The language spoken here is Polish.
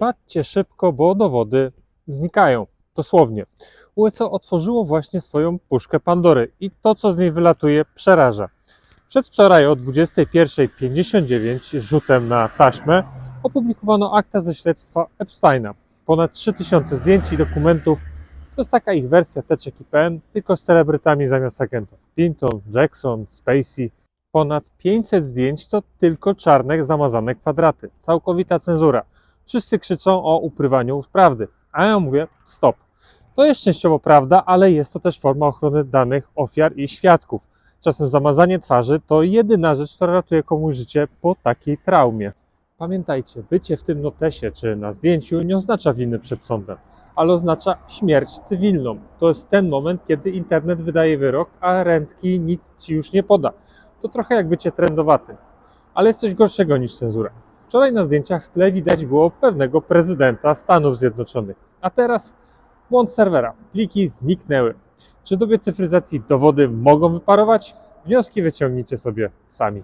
Patrzcie szybko, bo dowody znikają. Dosłownie. USA otworzyło właśnie swoją puszkę Pandory i to, co z niej wylatuje, przeraża. Przedwczoraj o 21.59 rzutem na taśmę opublikowano akta ze śledztwa Epsteina. Ponad 3000 zdjęć i dokumentów. To jest taka ich wersja teczek IPN, tylko z celebrytami zamiast agentów. Clinton, Jackson, Spacey. Ponad 500 zdjęć to tylko czarne, zamazane kwadraty. Całkowita cenzura. Wszyscy krzyczą o ukrywaniu prawdy. A ja mówię, stop. To jest częściowo prawda, ale jest to też forma ochrony danych ofiar i świadków. Czasem zamazanie twarzy to jedyna rzecz, która ratuje komuś życie po takiej traumie. Pamiętajcie, bycie w tym notesie czy na zdjęciu nie oznacza winy przed sądem, ale oznacza śmierć cywilną. To jest ten moment, kiedy internet wydaje wyrok, a ręki nic ci już nie poda. To trochę jak bycie trendowatym. Ale jest coś gorszego niż cenzura. Wczoraj na zdjęciach w tle widać było pewnego prezydenta Stanów Zjednoczonych, a teraz błąd serwera. Pliki zniknęły. Czy dobie cyfryzacji dowody mogą wyparować? Wnioski wyciągnijcie sobie sami.